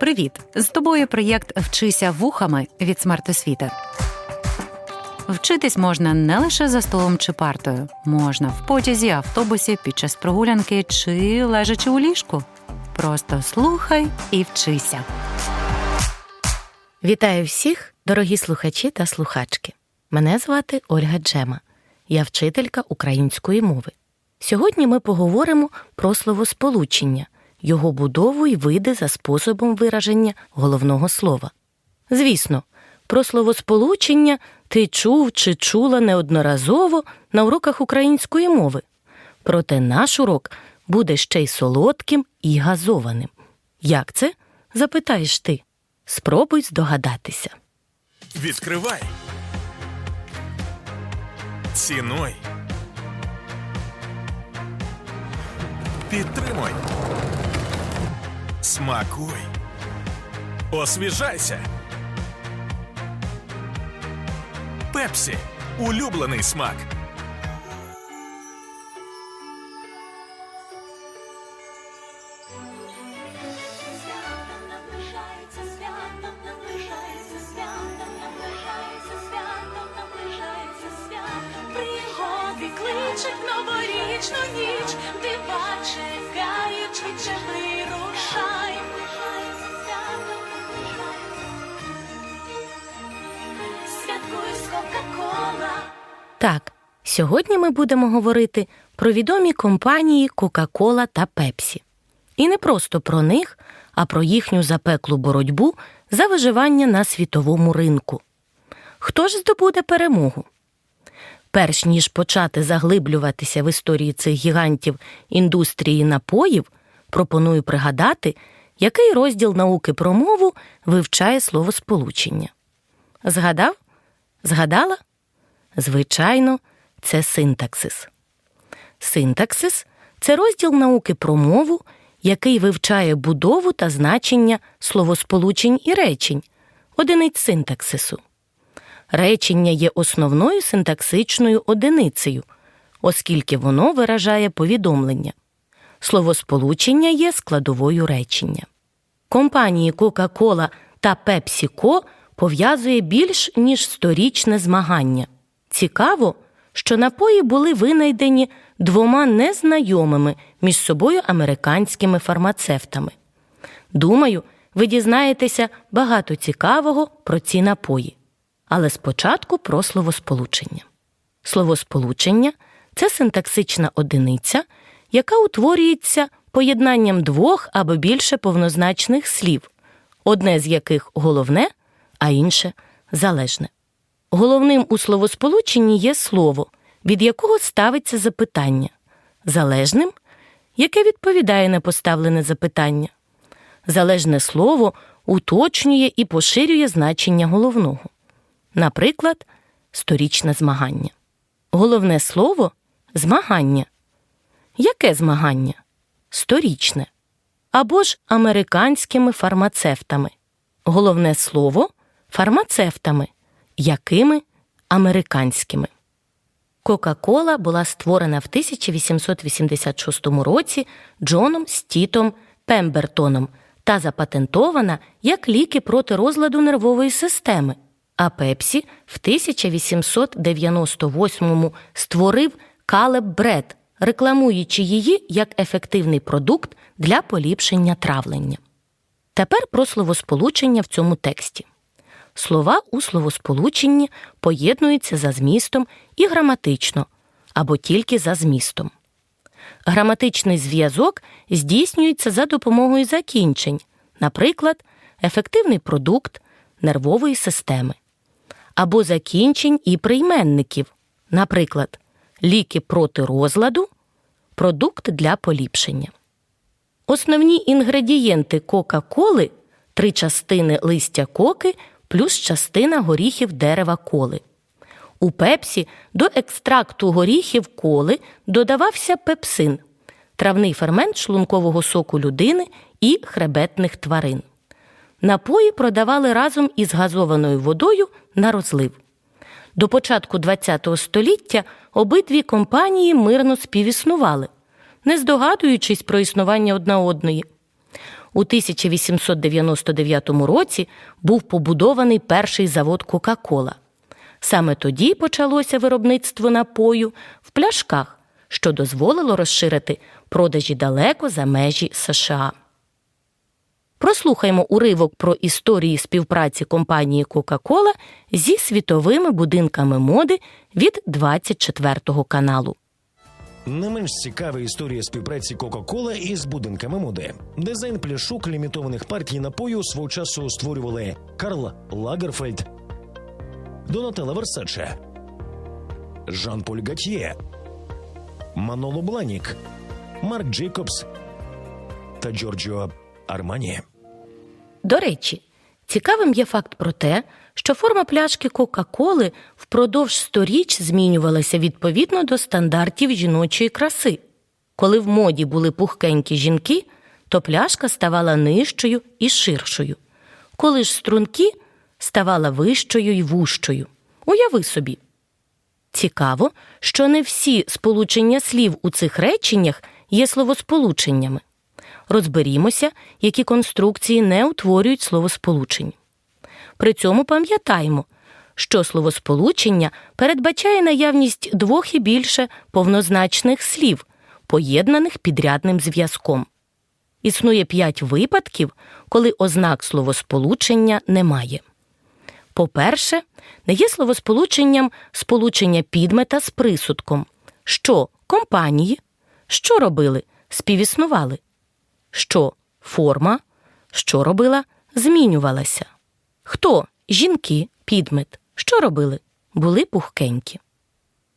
Привіт! З тобою проєкт Вчися вухами від смертосвіти. Вчитись можна не лише за столом чи партою, можна в потязі, автобусі, під час прогулянки чи лежачи у ліжку. Просто слухай і вчися. Вітаю всіх, дорогі слухачі та слухачки. Мене звати Ольга Джема. Я вчителька української мови. Сьогодні ми поговоримо про словосполучення, його будову і види за способом вираження головного слова. Звісно, про словосполучення ти чув чи чула неодноразово на уроках української мови. Проте наш урок буде ще й солодким і газованим. Як це? запитаєш ти. Спробуй здогадатися. Відкривай. Цінуй. Підтримуй. Смакуй. Освіжайся. Пепсі. Улюблений смак. Кличуть новорічну ніч, дива чекають, швидше вирушай. Сьогодні ми будемо говорити про відомі компанії Кока-Кола та Пепсі. І не просто про них, а про їхню запеклу боротьбу за виживання на світовому ринку. Хто ж здобуде перемогу? Перш ніж почати заглиблюватися в історії цих гігантів індустрії напоїв, пропоную пригадати, який розділ науки про мову вивчає словосполучення. Згадав? Згадала? Звичайно, це синтаксис. Синтаксис це розділ науки про мову, який вивчає будову та значення словосполучень і речень, одиниць синтаксису. Речення є основною синтаксичною одиницею, оскільки воно виражає повідомлення. Словосполучення є складовою речення. Компанії Coca-Cola та PepsiCo пов'язує більш ніж сторічне змагання. Цікаво, що напої були винайдені двома незнайомими між собою американськими фармацевтами. Думаю, ви дізнаєтеся багато цікавого про ці напої. Але спочатку про словосполучення. Словосполучення це синтаксична одиниця, яка утворюється поєднанням двох або більше повнозначних слів, одне з яких головне, а інше залежне. Головним у словосполученні є слово, від якого ставиться запитання, залежним, яке відповідає на поставлене запитання. Залежне слово уточнює і поширює значення головного. Наприклад, сторічне змагання. Головне слово змагання. Яке змагання? Сторічне. Або ж американськими фармацевтами. Головне слово фармацевтами. Якими американськими. Кока-Кола була створена в 1886 році Джоном Стітом Пембертоном та запатентована як ліки проти розладу нервової системи. А Пепсі в 1898 створив Калеб Бред, рекламуючи її як ефективний продукт для поліпшення травлення. Тепер про словосполучення в цьому тексті. Слова у словосполученні поєднуються за змістом і граматично або тільки за змістом. Граматичний зв'язок здійснюється за допомогою закінчень, наприклад, ефективний продукт нервової системи, або закінчень і прийменників, наприклад, ліки проти розладу, продукт для поліпшення. Основні інгредієнти Кока-Коли три частини листя коки плюс частина горіхів дерева коли. У пепсі до екстракту горіхів коли додавався пепсин, травний фермент шлункового соку людини і хребетних тварин. Напої продавали разом із газованою водою на розлив. До початку ХХ століття обидві компанії мирно співіснували, не здогадуючись про існування одна одної. У 1899 році був побудований перший завод Кока-Кола. Саме тоді почалося виробництво напою в пляшках, що дозволило розширити продажі далеко за межі США. Прослухаймо уривок про історії співпраці компанії Coca-Cola зі світовими будинками моди від 24 каналу. Не менш цікава історія співпраці Кока-Кола із будинками моди. Дизайн пляшок лімітованих партій напою свого часу створювали Карл Лагерфельд, Донателла Версаче, Жан-Поль Гатьє, Маноло Бланік, Марк Джейкобс та Джорджіо Армані. До речі, цікавим є факт про те, що форма пляшки Кока-Коли впродовж сторіч змінювалася відповідно до стандартів жіночої краси. Коли в моді були пухкенькі жінки, то пляшка ставала нижчою і ширшою. Коли ж струнки ставала вищою і вужчою. Уяви собі. Цікаво, що не всі сполучення слів у цих реченнях є словосполученнями. Розберімося, які конструкції не утворюють словосполучень. При цьому пам'ятаємо, що словосполучення передбачає наявність двох і більше повнозначних слів, поєднаних підрядним зв'язком. Існує п'ять випадків, коли ознак словосполучення немає. По-перше, не є словосполученням сполучення підмета з присудком, що компанії, що робили, співіснували, що форма, що робила, змінювалася. Хто жінки, підмет, що робили, були пухкенькі.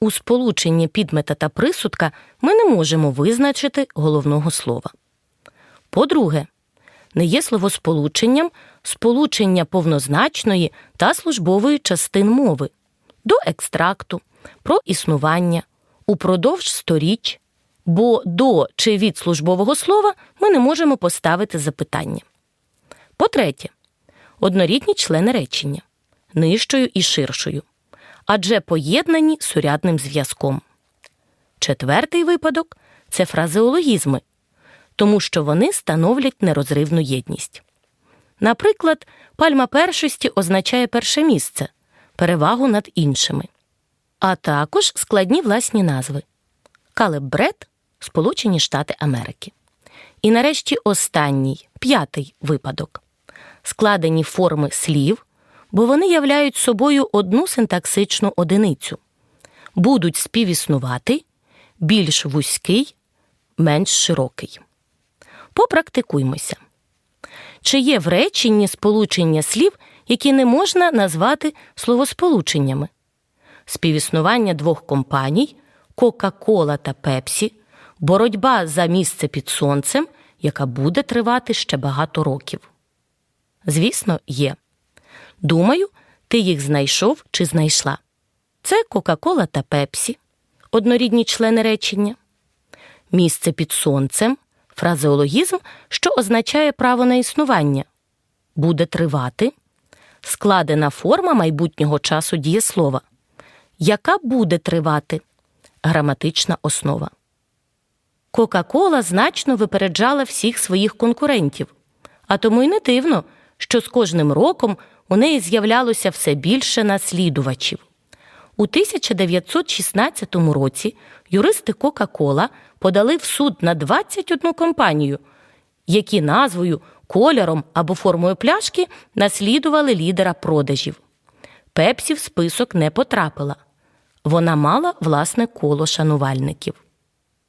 У сполученні підмета та присудка ми не можемо визначити головного слова. По-друге, не є словосполученням сполучення повнозначної та службової частин мови до екстракту, про існування, упродовж сторіч, бо до чи від службового слова ми не можемо поставити запитання. По-третє, однорідні члени речення нижчою і ширшою, адже поєднані сурядним зв'язком. Четвертий випадок це фразеологізми, тому що вони становлять нерозривну єдність. Наприклад, пальма першості означає перше місце, перевагу над іншими, а також складні власні назви Калеб-Бред – Сполучені Штати Америки. І нарешті останній, п'ятий випадок складені форми слів, бо вони являють собою одну синтаксичну одиницю, будуть співіснувати більш вузький, менш широкий. Попрактикуймося. Чи є в реченні сполучення слів, які не можна назвати словосполученнями? Співіснування двох компаній Кока-Кола та Пепсі, боротьба за місце під сонцем, яка буде тривати ще багато років. Звісно, є. Думаю, ти їх знайшов чи знайшла. Це Кока-Кола та Пепсі, однорідні члени речення, місце під сонцем, фразеологізм, що означає право на існування, буде тривати, складена форма майбутнього часу дієслова, яка буде тривати, граматична основа. Кока-Кола значно випереджала всіх своїх конкурентів, а тому й не дивно, що з кожним роком у неї з'являлося все більше наслідувачів. У 1916 році юристи Кока-Кола подали в суд на 21 компанію, які назвою, кольором або формою пляшки наслідували лідера продажів. Пепсі в список не потрапила. Вона мала власне коло шанувальників.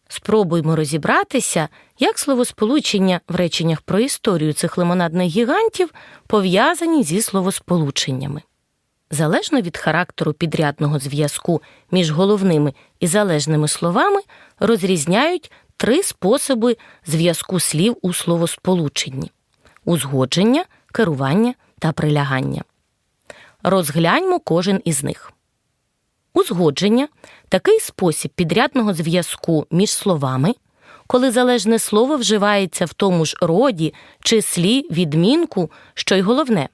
Спробуймо розібратися, як словосполучення в реченнях про історію цих лимонадних гігантів пов'язані зі словосполученнями. Залежно від характеру підрядного зв'язку між головними і залежними словами розрізняють три способи зв'язку слів у словосполученні узгодження, керування та прилягання. Розгляньмо кожен із них. Узгодження такий спосіб підрядного зв'язку між словами, коли залежне слово вживається в тому ж роді, числі, відмінку, що й головне.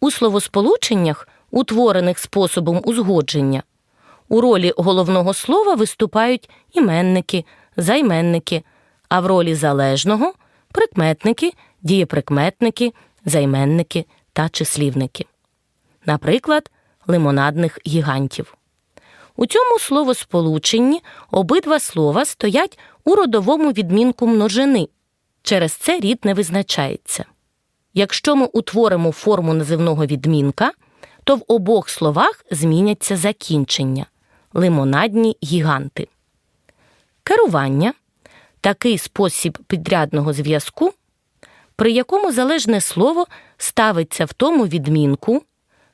У словосполученнях, утворених способом узгодження, у ролі головного слова виступають іменники, займенники, а в ролі залежного прикметники, дієприкметники, займенники та числівники. Наприклад, лимонадних гігантів. У цьому словосполученні обидва слова стоять у родовому відмінку множини. Через це рід не визначається. Якщо ми утворимо форму називного відмінка, то в обох словах зміняться закінчення лимонадні гіганти. Керування такий спосіб підрядного зв'язку, при якому залежне слово ставиться в тому відмінку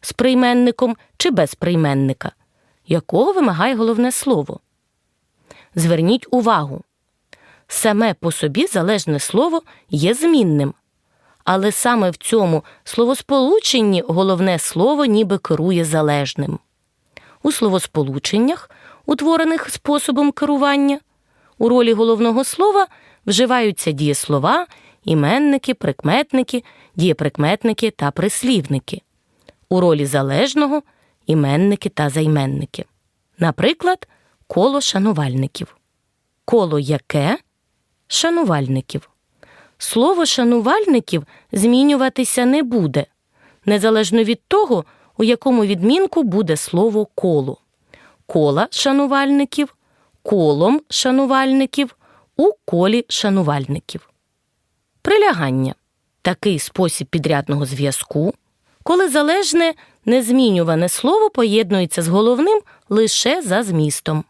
з прийменником чи без прийменника, якого вимагає головне слово. Зверніть увагу, саме по собі залежне слово є змінним, але саме в цьому словосполученні головне слово ніби керує залежним. У словосполученнях, утворених способом керування, у ролі головного слова вживаються дієслова, іменники, прикметники, дієприкметники та прислівники. У ролі залежного іменники та займенники. Наприклад, коло шанувальників. Коло яке шанувальників. Слово шанувальників змінюватися не буде, незалежно від того, у якому відмінку буде слово коло. Кола шанувальників, колом шанувальників, у колі шанувальників. Прилягання такий спосіб підрядного зв'язку, коли залежне незмінюване слово поєднується з головним лише за змістом.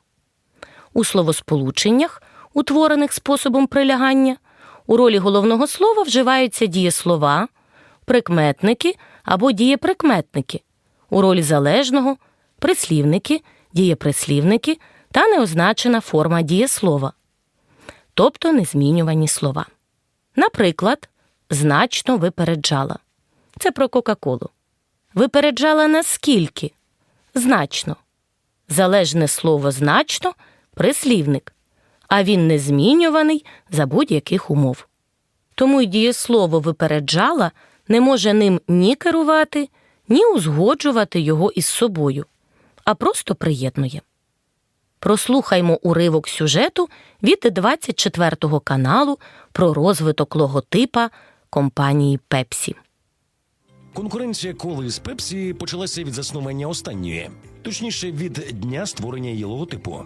У словосполученнях, утворених способом прилягання, у ролі головного слова вживаються дієслова, прикметники або дієприкметники, у ролі залежного прислівники, дієприслівники та неозначена форма дієслова, тобто незмінювані слова. Наприклад, значно випереджала. Це про Кока-Колу. Випереджала наскільки? Значно. Залежне слово значно прислівник, а він не змінюваний за будь-яких умов. Тому й дієслово випереджала не може ним ні керувати, ні узгоджувати його із собою, а просто приєднує. Прослухаймо уривок сюжету від 24 каналу про розвиток логотипа компанії Пепсі. Конкуренція коли з Пепсі почалася від заснування останньої, точніше від дня створення її логотипу.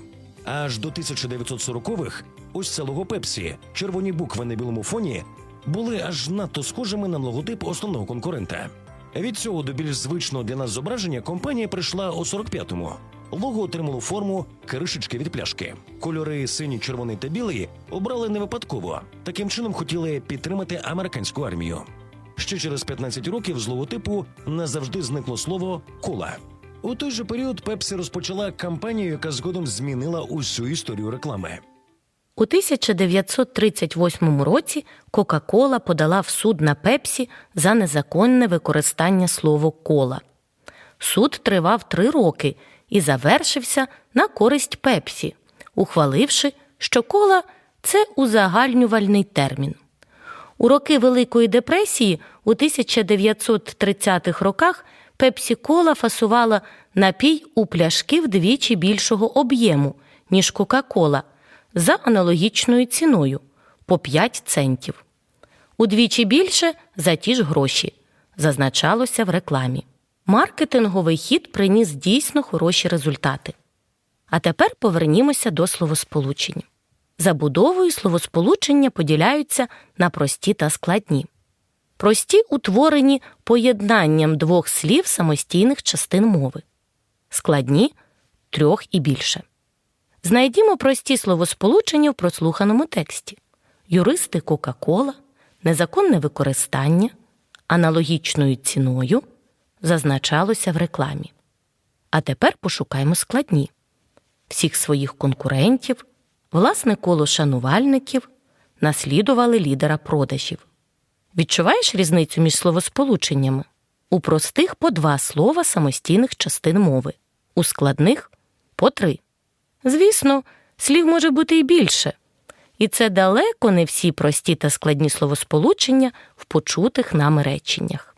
Аж до 1940-х ось це лого Пепсі, червоні букви на білому фоні, були аж надто схожими на логотип основного конкурента. Від цього до більш звичного для нас зображення компанія прийшла у 45-му. Лого отримало форму кришечки від пляшки. Кольори синій, червоний та білий обрали не випадково. Таким чином хотіли підтримати американську армію. Ще через 15 років з логотипу назавжди зникло слово кола. У той же період Пепсі розпочала кампанію, яка згодом змінила усю історію реклами. У 1938 році Кока-Кола подала в суд на Пепсі за незаконне використання слова кола. Суд тривав три роки і завершився на користь Пепсі, ухваливши, що кола це узагальнювальний термін. У роки Великої депресії у 1930-х роках Пепсі Кола фасувала напій у пляшки вдвічі більшого об'єму, ніж Кока-Кола, за аналогічною ціною по 5 центів. Удвічі більше за ті ж гроші, зазначалося в рекламі. Маркетинговий хід приніс дійсно хороші результати. А тепер повернімося до словосполучень. Забудовою словосполучення поділяються на прості та складні. Прості утворені поєднанням двох слів самостійних частин мови, складні трьох і більше. Знайдімо прості словосполучення в прослуханому тексті: юристи Кока-Кола, незаконне використання, аналогічною ціною зазначалося в рекламі. А тепер пошукаймо складні всіх своїх конкурентів, власне коло шанувальників наслідували лідера продажів. Відчуваєш різницю між словосполученнями? У простих по два слова самостійних частин мови, у складних по три. Звісно, слів може бути і більше. І це далеко не всі прості та складні словосполучення в почутих нами реченнях.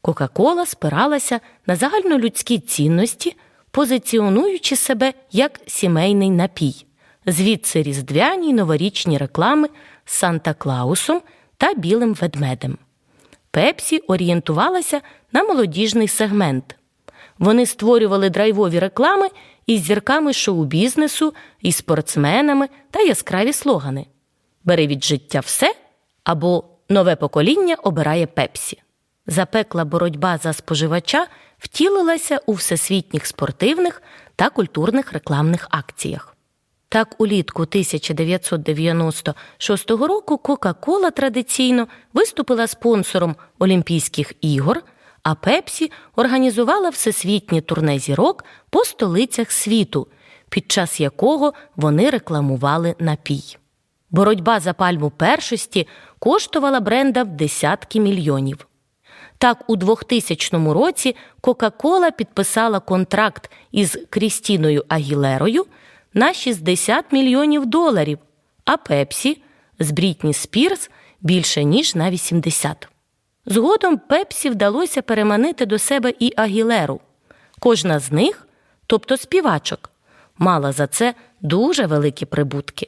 Кока-Кола спиралася на загальнолюдські цінності, позиціонуючи себе як сімейний напій. Звідси різдвяні й новорічні реклами з Санта Клаусом та білим ведмедем. Пепсі орієнтувалася на молодіжний сегмент. Вони створювали драйвові реклами із зірками шоу-бізнесу, і спортсменами та яскраві слогани: Бери від життя все або нове покоління обирає Пепсі. Запекла боротьба за споживача втілилася у всесвітніх спортивних та культурних рекламних акціях. Так, улітку 1996 року Кока-Кола традиційно виступила спонсором Олімпійських ігор, а Пепсі організувала всесвітнє турне зірок по столицях світу, під час якого вони рекламували напій. Боротьба за пальму першості коштувала бренда в десятки мільйонів. Так, у 2000 році Кока-Кола підписала контракт із Крістіною Агілерою на 60 мільйонів доларів, а Пепсі з Брітні Спірс більше ніж на 80. Згодом Пепсі вдалося переманити до себе і Агілеру. Кожна з них, тобто співачок, мала за це дуже великі прибутки.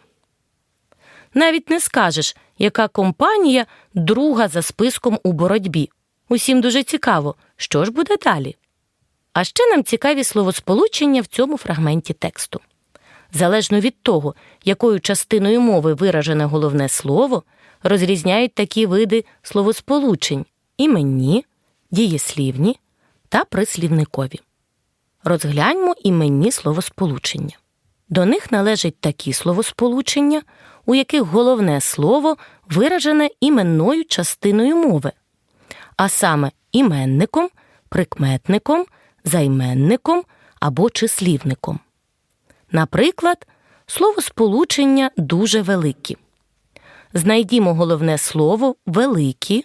Навіть не скажеш, яка компанія друга за списком у боротьбі. Усім дуже цікаво, що ж буде далі. А ще нам цікаві словосполучення в цьому фрагменті тексту. Залежно від того, якою частиною мови виражене головне слово, розрізняють такі види словосполучень іменні, дієслівні та прислівникові. Розгляньмо іменні словосполучення. До них належать такі словосполучення, у яких головне слово виражене іменною частиною мови, а саме іменником, прикметником, займенником або числівником. Наприклад, словосполучення дуже великі. Знайдімо головне слово великі.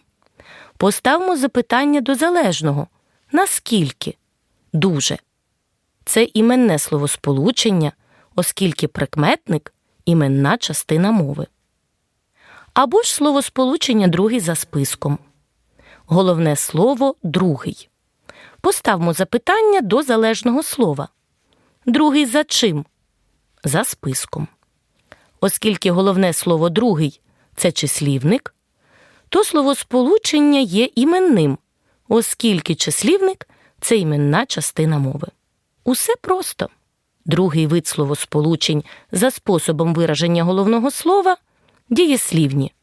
Поставмо запитання до залежного наскільки дуже. Це іменне словосполучення, оскільки прикметник іменна частина мови. Або ж словосполучення другий за списком. Головне слово другий. Поставмо запитання до залежного слова. Другий за чим? За списком. Оскільки головне слово другий це числівник, то словосполучення є іменним, оскільки числівник це іменна частина мови. Усе просто. Другий вид словосполучень за способом вираження головного слова дієслівні,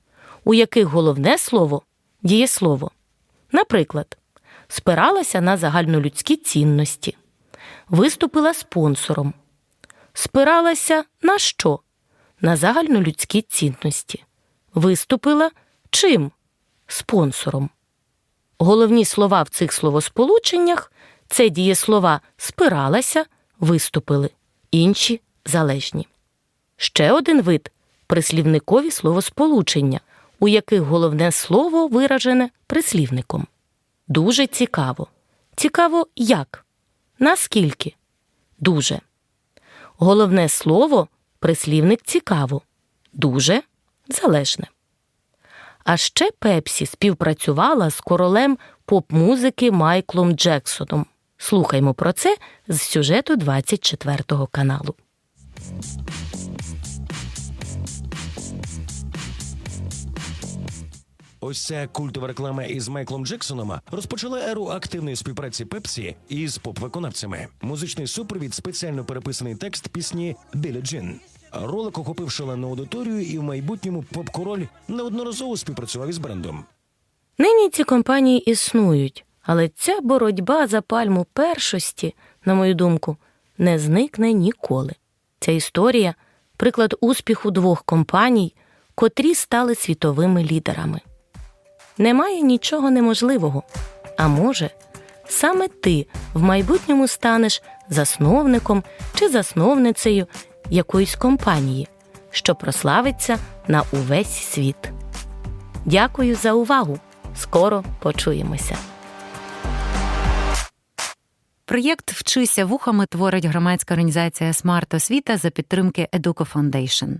у яких головне слово дієслово. Наприклад, спиралася на загальнолюдські цінності, виступила спонсором, спиралася на що? На загальнолюдські цінності, виступила чим? Спонсором. Головні слова в цих словосполученнях це дієслова спиралася, виступили, інші залежні. Ще один вид прислівникові словосполучення, у яких головне слово виражене прислівником. Дуже цікаво. Цікаво як? Наскільки? Дуже. Головне слово прислівник цікаво. Дуже залежне. А ще Пепсі співпрацювала з королем поп-музики Майклом Джексоном. Слухаймо про це з сюжету 24 каналу. Ось ця культова реклама із Майклом Джексоном розпочала еру активної співпраці Пепсі із поп-виконавцями. Музичний супровід спеціально переписаний текст пісні Білі Джин. Ролик охопив шалену аудиторію, і в майбутньому поп-король неодноразово співпрацював із брендом. Нині ці компанії існують, але ця боротьба за пальму першості, на мою думку, не зникне ніколи. Ця історія приклад успіху двох компаній, котрі стали світовими лідерами. Немає нічого неможливого. А може, саме ти в майбутньому станеш засновником чи засновницею якоїсь компанії, що прославиться на увесь світ. Дякую за увагу! Скоро почуємося. Проєкт Вчися вухами творить громадська організація Смарт Освіта за підтримки Educo Foundation.